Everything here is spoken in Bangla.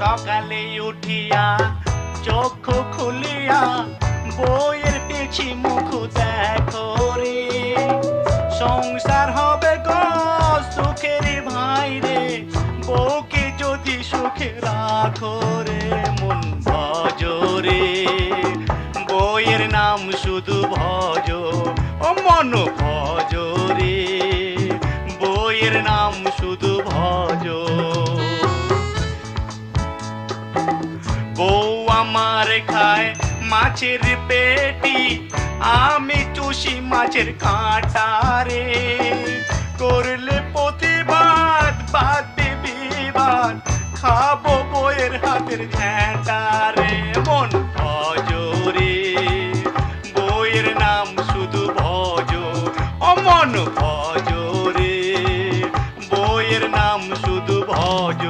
সকালে উঠিয়া চক্ষু খুলিয়া বইয়ের পিছি মুখ দেখো রে। সংসার হবে গো সুখের ভাই রে, বউকে যদি সুখে রাখো রে, মন ভজ রে। বইয়ের নাম শুধু ভজ, ও মন ভজ রে। বইয়ের নাম শুধু ভজ। বউ আমার খায় মাছের পেটি, আমি চুষি মাছের কাঁটা রে। করলে প্রতিবাদ বাদে বিবাদ, খাব বইয়ের হাতের ঘ্যাঁটা রে। মন ভজরে বইয়ের নাম শুধু ভজ অমন ভজরে বইয়ের নাম শুধু ভজ